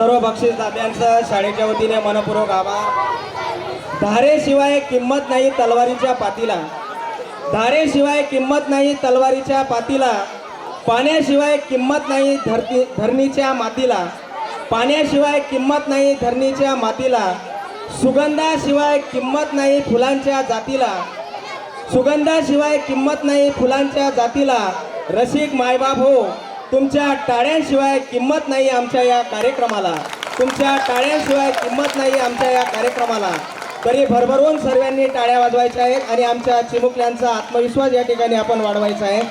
सर्व बक्षीस दात्यांचं शाळेच्या वतीने मनपूर्वक आभार. धारेशिवाय किंमत नाही तलवारीच्या पातीला. धारेशिवाय किंमत नाही तलवारीच्या पातीला. पाण्याशिवाय किंमत नाही धरती धरणीच्या मातीला. पाण्याशिवाय किंमत नाही धरणीच्या मातीला. सुगंधाशिवाय किंमत नाही फुलांच्या जातीला. सुगंधाशिवाय किंमत नाही फुलांच्या जातीला. रसिक मायबाप हो. तुमच्या टाळ्यांशिवाय किंमत नाही आमच्या या कार्यक्रमाला. तुमच्या टाळ्यांशिवाय किंमत नाही आमच्या या कार्यक्रमाला. तरी भरभरून सर्वांनी टाळ्या वाजवायच्या आहेत आणि आमच्या चिमुकल्यांचा आत्मविश्वास या ठिकाणी आपण वाढवायचा आहे.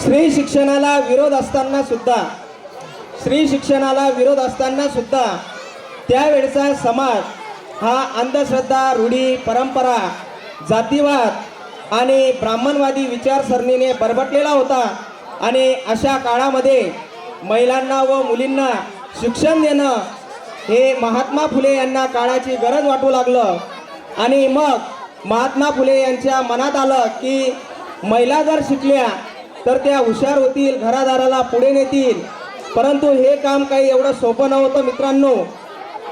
स्त्री शिक्षणाला विरोध असताना सुद्धा स्त्री शिक्षणाला विरोध असताना सुद्धा त्यावेळचा समाज हा अंधश्रद्धा रूढी परंपरा जातीवाद आणि ब्राह्मणवादी विचारसरणीने बरबटलेला होता. आणि अशा काळामध्ये महिलांना व मुलींना शिक्षण देणं हे महात्मा फुले यांना काळाची गरज वाटू लागलं. आणि मग महात्मा फुले यांच्या मनात आलं की महिला जर शिकल्या तर त्या हुशार होतील घरादाराला पुढे नेतील. परंतु हे काम काही एवढं सोपं नव्हतं मित्रांनो.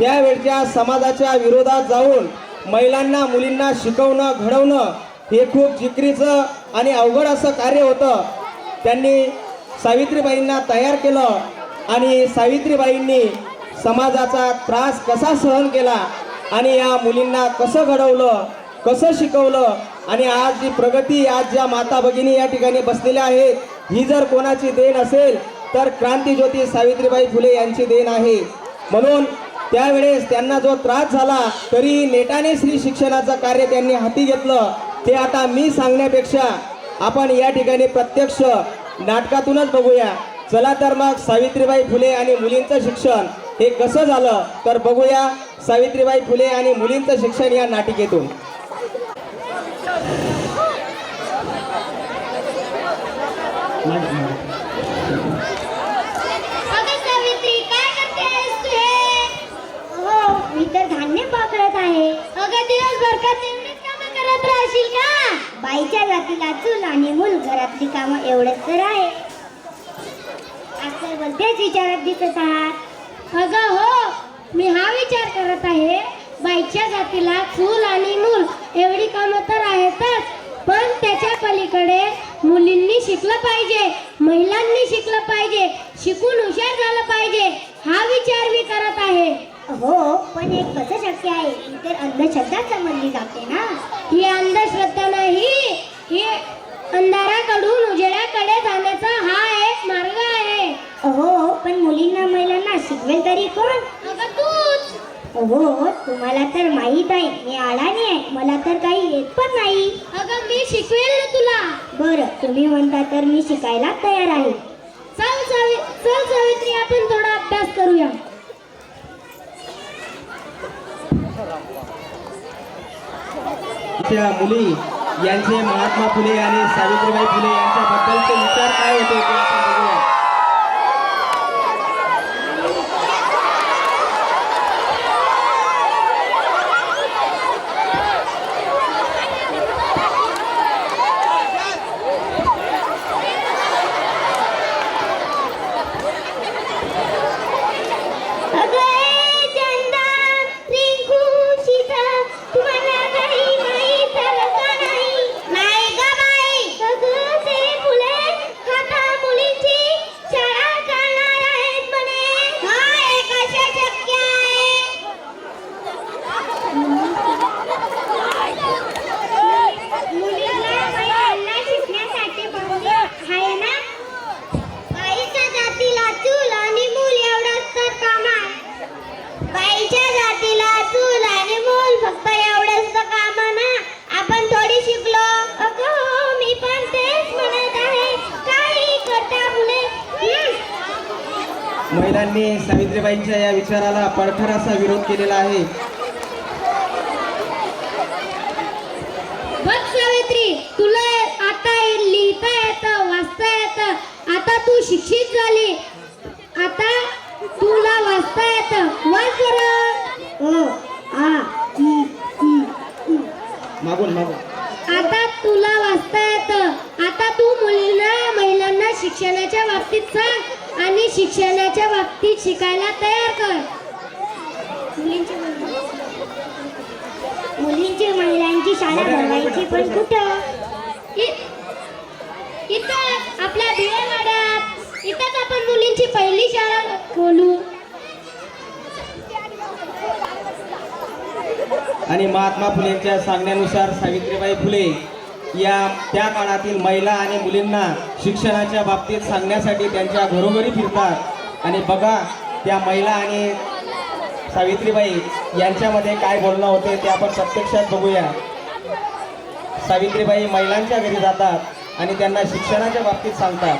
त्यावेळच्या समाजाच्या विरोधात जाऊन महिलांना मुलींना शिकवणं घडवणं हे खूप जिकरीचं आणि अवघड असं कार्य होतं. त्यांनी सावित्रीबाईंना तयार केलं आणि सावित्रीबाईंनी समाजाचा त्रास कसा सहन केला आणि या मुलींना कसं घडवलं कसं शिकवलं आणि आज जी प्रगती आज ज्या माता भगिनी या ठिकाणी बसलेल्या आहेत ही जर कोणाची देण असेल तर क्रांतीज्योती सावित्रीबाई फुले यांची देण आहे. म्हणून त्यावेळेस त्यांना जो त्रास झाला तरी नेटाने श्री शिक्षणाचं कार्य त्यांनी हाती घेतलं. ते आता मी सांगण्यापेक्षा आपण या ठिकाणी प्रत्यक्ष नाटकातूनच बघूया. चला तर मग सावित्रीबाई फुले आणि मुलींचं शिक्षण हे कसं झालं तर बघूया सावित्रीबाई फुले आणि मुलींचं शिक्षण या नाटिकेतून. अगं मी तर धान्य आहे. अगं दिवसभर का राहशील का? बाईच्या जातीला चूल आणि मूल घरातली कामं एवढंच तर आहे. असं तेच विचारात दिसत आहात. अगं हो मी हा विचार करत आहे. बाईच्या जातीला चूल आणि मूल एवढी कामं तर आहेतच पण त्याच्या पलीकडे मुलींनी शिकलं पाहिजे महिलांनी शिकलं पाहिजे शिकून हुशार झालं पाहिजे हा विचार मी करत आहे. हो पण हे कसं शक्य आहे. ही तर अंधश्रद्धा समजली जाते ना. ही अंधश्रद्धा नाही ही अंधाराकडून उजेडाकडे जाण्याचा हा एक मार्ग आहे. हो पण मुलींना महिलांना शिकवेल तरी कोण? अगं तूच. हो तुम्हाला तर माहीत आहे मी अडाणी आहे. मला तर काही येत पण नाही. अगं मी शिकवेल ना तुला. बरं तुम्ही म्हणता तर मी शिकायला तयार आहे. चल सावित्री आपण थोडा अभ्यास करूया. आपल्या मुली यांचे महात्मा फुले आणि सावित्रीबाई फुले यांच्याबद्दलचे विचार काय होते? महिलांनी सावित्रीबाईंच्या या विचाराला पडखर असा विरोध केलेला आहे. बघ सावित्री तुला आता लिहिता येतं वाचता येतं. आता तू शिक्षित झाली. आता तुला वाचता येतं. वाच बरं ओ आ ई ई. मागून मागून. आता तुला वाचता येतं. आता तू मुलींना महिलांना शिक्षणाच्या बाबतीत सांग. आणि शिक्षणाच्या बाबतीत शिकायला तयार कर. मुलींची मुलींची महिलांची शाळा भरवायची पण कुठं? इथं आपल्या भिडेवाड्यात इथंच आपण मुलींची पहिली शाळा खोलू. आणि महात्मा फुलेंच्या सांगण्यानुसार सावित्रीबाई फुले या त्या काळातील महिला आणि मुलींना शिक्षणाच्या बाबतीत सांगण्यासाठी त्यांच्या घरोघरी फिरतात. आणि बघा त्या महिला आणि सावित्रीबाई यांच्यामध्ये काय बोलणं होते ते आपण प्रत्यक्षात बघूया. सावित्रीबाई महिलांच्या घरी जातात आणि त्यांना शिक्षणाच्या बाबतीत सांगतात.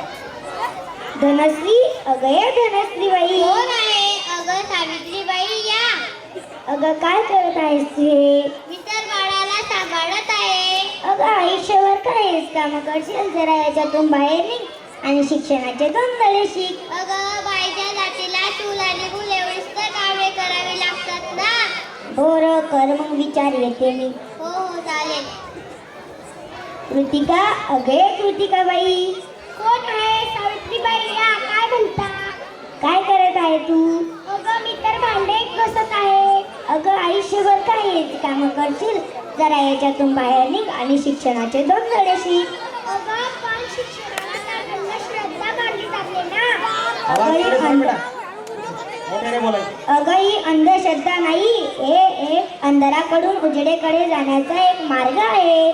धनश्री अगय धनश्री बाई कोण आहे? अगं सावित्रीबाई या. अगं काय करत आहेस हे मी तर बाळाला सांभाळत आहे अगं आयुष्यभर काय आहेस काम करशील जरा याच्यातून बाहेर निघ आणि शिक्षणाचे दोन धडे शिक. अगं बाईच्या जातीला चूल आणि मूल एवढीच तर कामे करावी लागतात ना. बरं कर मग विचार येते मी. हो हो चालेल. कृतिका अगे कृतिका बाई. कोण आहे सावित्रीबाई? या काय म्हणता? काय करत आहे तू? अगं मी तर भांडे घसत आहे. अगं आयुष्यभर काय हेच काम करशील जरा याच्यातून बाहेर निघ आणि शिक्षणाचे दोन धडे शिक अगं ही ही अंधश्रद्धा नाही. हे एक अंधाराकडून उजेडेकडे जाण्याचा एक मार्ग आहे.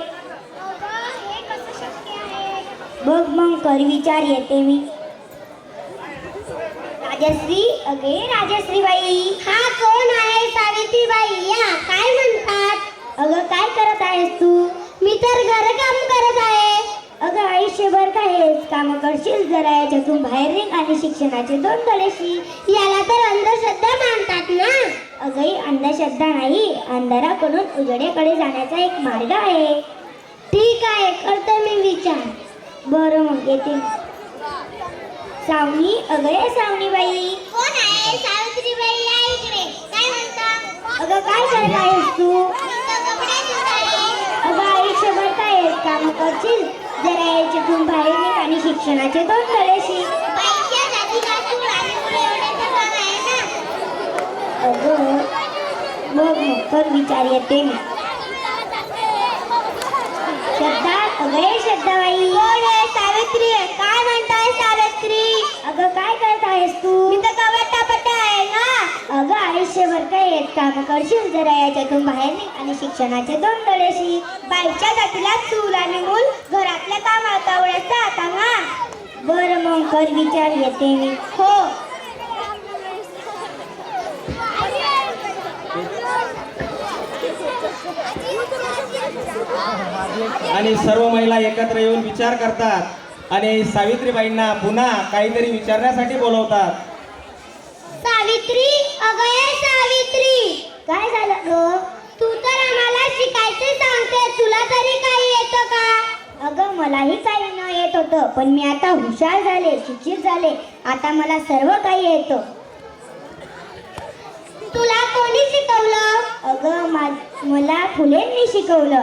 बघ मग कर विचार येते मी. राजश्री अगे राजश्री बाई हा कोण आहे सावित्री बाई या काय म्हणतात? अगं काय करत आहेस तू? मी तर घरकाम करत आहे. अगं आयुष्यभर काय हेच काम करशील जरा याच्यातून बाहेर निघ आणि शिक्षणाचे दोन धडे शिक याला तर अंधश्रद्धा मानतात ना? अगं ही अंधश्रद्धा नाही अंधाराकडून उजेडेकडे जाण्याचा एक मार्ग आहे. ठीक आहे करते मी विचार. बरं मग येते. सावनी अगं सावनी बाई कोण आहे? सावित्री बाई या इकडे. काय म्हणता? अगं काय करत आहेस तू अगं आयुष्यभर काय आहेस काम करशील? जरा याच्यातून बाहेर निघ आणि शिक्षणाचे दोन धडे शिक अगं मग कर विचार येते मी. श्रद्धा अगं श्रद्धाबाई. सावित्री? काय म्हणताय सावित्री? अगं काय करत आहेस तू? मी तर गवत अगं आयुष्यभर काय येत काम करशील जरा याच्यातून बाहेर निघ आणि शिक्षणाचे दोन डोळे शिक बाईच्या जातीला चूल आणि मूल घरातल्या कामात आवडतं आता ना बरं मग कर विचार येते मी. हो. आणि सर्व महिला एकत्र येऊन विचार करतात आणि सावित्रीबाईंना पुन्हा काहीतरी विचारण्यासाठी बोलवतात. सावित्री! अगं सावित्री. काय झालं ग? तू तर आम्हाला शिकायचे सांगते. तुला तरी काही येतं का? अगं मलाही काही न येत होतं पण मी आता हुशार झाले शिक्षित झाले. आता मला सर्व काही येतं. तुला कोणी शिकवलं? अगं मा- मला फुलेंनी शिकवलं.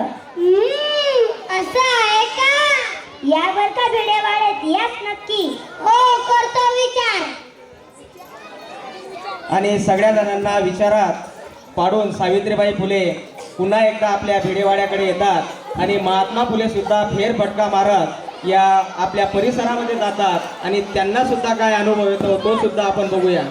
असं आहे का? यावर का भिडेवाड्यात याच नक्की. हो करतो विचार. आणि सगळ्या जणांना विचारात पाडून सावित्रीबाई फुले पुन्हा एकदा आपल्या भिडेवाड्याकडे येतात. आणि महात्मा फुलेसुद्धा फेरफटका मारत या आपल्या परिसरामध्ये जातात. आणि त्यांनासुद्धा काय अनुभव येतो तो सुद्धा आपण बघूया.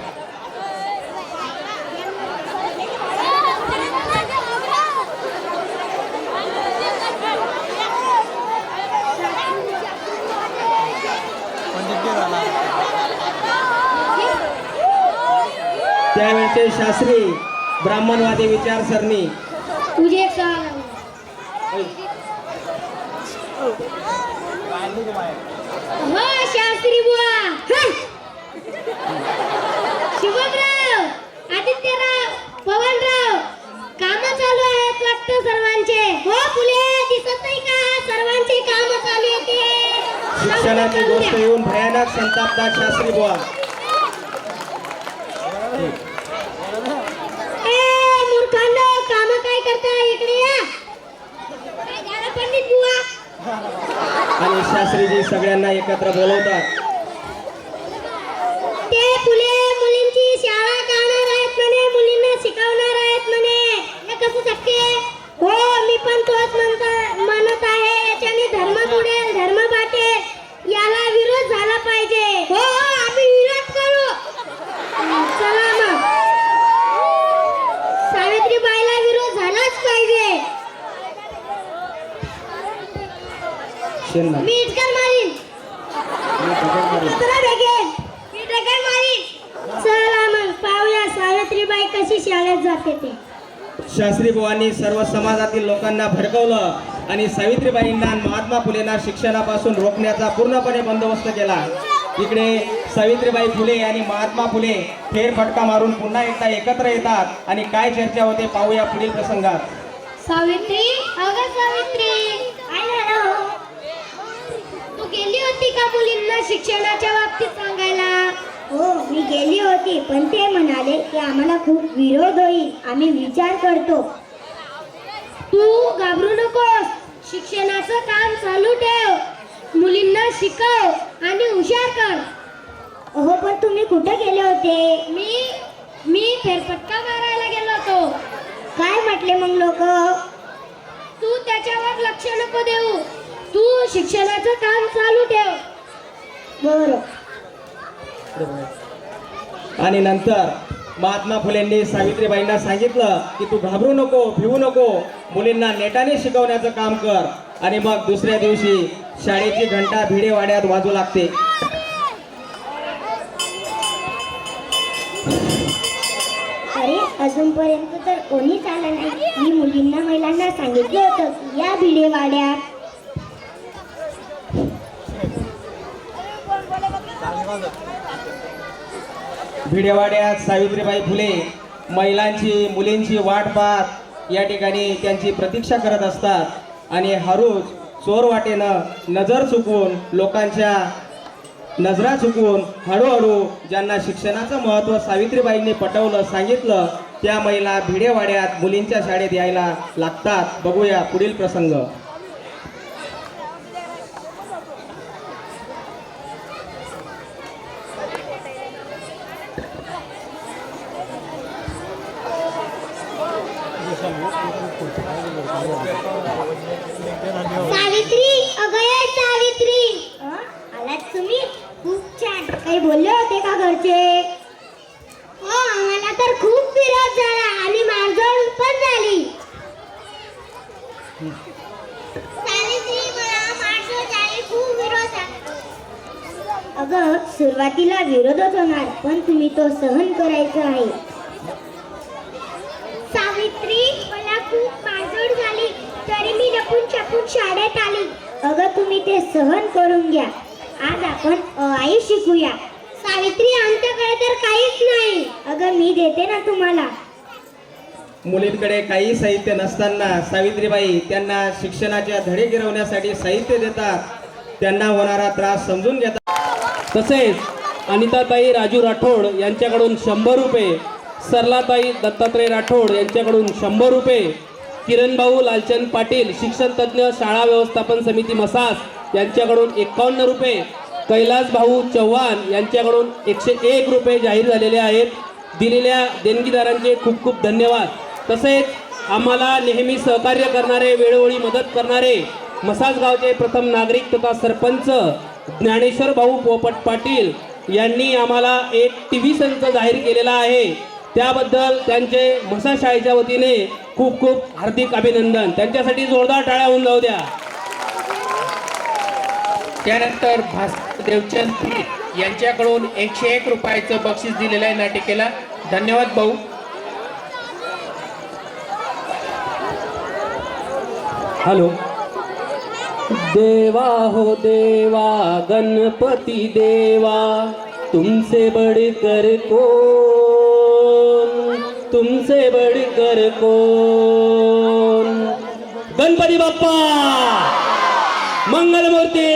त्यावेळचे शास्त्री ब्राह्मणवादी विचारसरणी. तुझे हो शास्त्री बुवा. शिवमराव आदित्यराव पवनराव काम चालू आहेत वाटतं सर्वांचे. हो फुले दिसत नाही का? सर्वांचे काम चालू येते शिक्षणाची गोष्ट येऊन भयानक संतापतात शास्त्री बुवा. करता इकडे या काय झालं आणि शास्त्रीजी सगळ्यांना एकत्र बोलवतात. ते फुले मुलींची शाळा काढणार आहेत म्हणे मुलींना शिकवणार आहेत म्हणे. हे कसं शक्य हो मी पण तोच म्हणतो. इटकर मारीन मी दगड मारीन. तुला भेटेल मी दगड मारीन चला मग पाहूया सावित्रीबाई कशी शाळेत जाते ते? शास्त्री बुवांनी सर्व समाजातील लोकांना भडकवलं आणि सावित्रीबाईंना आणि महात्मा फुलेंना शिक्षणापासून रोखण्याचा पूर्णपणे बंदोबस्त केला. इकडे सावित्रीबाई फुले आणि महात्मा फुले फेरफटका मारून पुन्हा एकदा एकत्र येतात आणि काय चर्चा होते पाहूया पुढील प्रसंगात. सावित्री अगं सावित्री काय झालं हो? तू गेली होती का मुलींना शिक्षणाच्या बाबतीत सांगायला? हो मी गेली होती पण ते म्हणाले की आम्हाला खूप विरोध होईल. आम्ही विचार करतो. तू घाबरू नकोस. शिक्षणाचं काम चालू ठेव. मुलींना शिकव आणि हुशार कर. हो पण तुम्ही कुठे गेले होते? मी मी फेरफटका मारायला गेलो होतो. काय म्हटले मग लोक? तू त्याच्यावर लक्ष नको देऊ. तू शिक्षणाचं काम चालू ठेव. आणि नंतर महात्मा फुलेंनी सावित्रीबाईंना सांगितलं की तू घाबरू नको भिवू नको. मुलींना नेटाने शिकवण्याचं काम कर. आणि मग दुसऱ्या दिवशी शाळेची घंटा भिडेवाड्यात वाजू लागते. अरे अजूनपर्यंत तर कोणीच आलं नाही. मी मुलींना महिलांना सांगितलं होतं या भिडेवाड्यात भिडेवाड्यात सावित्रीबाई फुले महिलांची मुलींची वाट पाहत या ठिकाणी त्यांची प्रतीक्षा करत असतात. आणि हरूज चोर वाटेनं नजर चुकवून लोकांच्या नजरा चुकवून हळूहळू ज्यांना शिक्षणाचं महत्त्व सावित्रीबाईंनी पटवलं सांगितलं त्या महिला भिडेवाड्यात मुलींच्या शाळेत यायला लागतात. बघूया पुढील प्रसंग. सावित्री अगय सावित्री. आलात तुम्ही? खूप छान. काही बोलले होते का घरचे? हो आम्हाला तर खूप विरोध झाला आणि मारझोड पण झाली. सावित्री मला मारझोड झाली खूप विरोध अगं सुरुवातीला विरोधच होणार पण तुम्ही तो सहन करायचा आहे सावित्री मला खूप मारझोड झाली तरी शाळेत आली. अगं तुम्ही ते सहन करून घ्या. आज आपण आई शिकूया. सावित्री आमच्याकडे तर काहीच नाही. अगं मी देते ना तुम्हाला. मुलींकडे काही साहित्य नसताना सावित्रीबाई त्यांना शिक्षणाच्या धडे गिरवण्यासाठी साहित्य देतात. त्यांना होणारा त्रास समजून घेतात. तसेच अनिताताई राजू राठोड यांच्याकडून शंभर रुपये सरलाताई दत्तात्रय राठोड यांच्याकडून शंभर रुपये किरणभाऊ लालचंद पाटील शिक्षण तज्ज्ञ शाळा व्यवस्थापन समिती मसास यांच्याकडून एकावन्न रुपये. कैलास भाऊ चव्हाण यांच्याकडून एकशे एक रुपये जाहीर झालेले आहेत. दिलेल्या देणगीदारांचे खूप खूप धन्यवाद. तसेच आम्हाला नेहमी सहकार्य करणारे वेळोवेळी मदत करणारे मसाज गावचे प्रथम नागरिक तथा सरपंच ज्ञानेश्वर भाऊ पोपट पाटील यांनी आम्हाला एक टी व्ही संच जाहीर केलेला आहे. त्याबद्दल त्यांचे म्हसा शाळेच्या वतीने खूप खूप हार्दिक अभिनंदन. त्यांच्यासाठी जोरदार टाळ्या होऊन जाऊ द्या. त्यानंतर भास्कर देवचंद यांच्याकडून एकशे एक रुपयाचं बक्षीस दिलेलं आहे नाटिकेला. धन्यवाद भाऊ. हॅलो. देवा हो देवा गणपति देवा तुमसे बढ़कर कौन तुमसे बढ़कर कोण? गणपती बाप्पा! मंगलमूर्ती!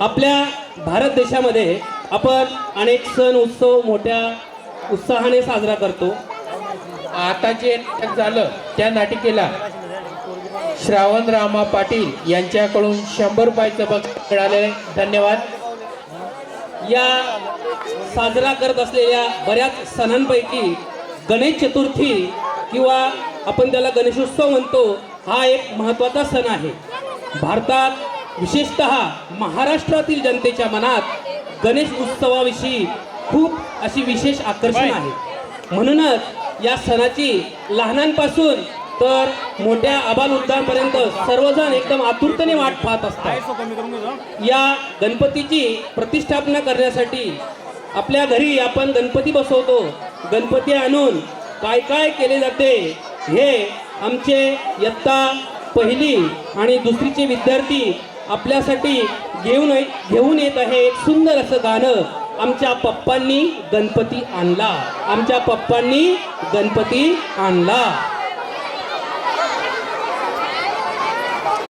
आपल्या भारत देशामध्ये आपण अनेक सण उत्सव मोठ्या उत्साहाने साजरा करतो. आता जे नाटक झालं त्या नाटिकेला श्रावण रामा पाटील यांच्याकडून शंभर रुपयाचं बक्षीस मिळालेलं धन्यवाद. या साजरा करत असलेल्या बऱ्याच सणांपैकी गणेश चतुर्थी किंवा आपण त्याला गणेशोत्सव म्हणतो हा एक महत्त्वाचा सण आहे. भारतात विशेषत महाराष्ट्रातील जनतेच्या मनात गणेश उत्सवाविषयी खूप अशी विशेष आकर्षण आहे. म्हणूनच या सणाची लहानांपासून तर मोठ्या आबालवृद्धांपर्यंत सर्वजण एकदम आतुरतेने वाट पाहत असतात. या गणपतीची प्रतिष्ठापना करण्यासाठी आपल्या घरी आपण गणपती बसवतो. गणपती आणून काय काय केले जाते हे आमचे इयत्ता पहिली आणि दुसरीचे विद्यार्थी आपल्यासाठी घेऊन घेऊन येत आहे. एक सुंदर असं गाणं आमच्या पप्पांनी गणपती आणला. आमच्या पप्पांनी गणपती आणला.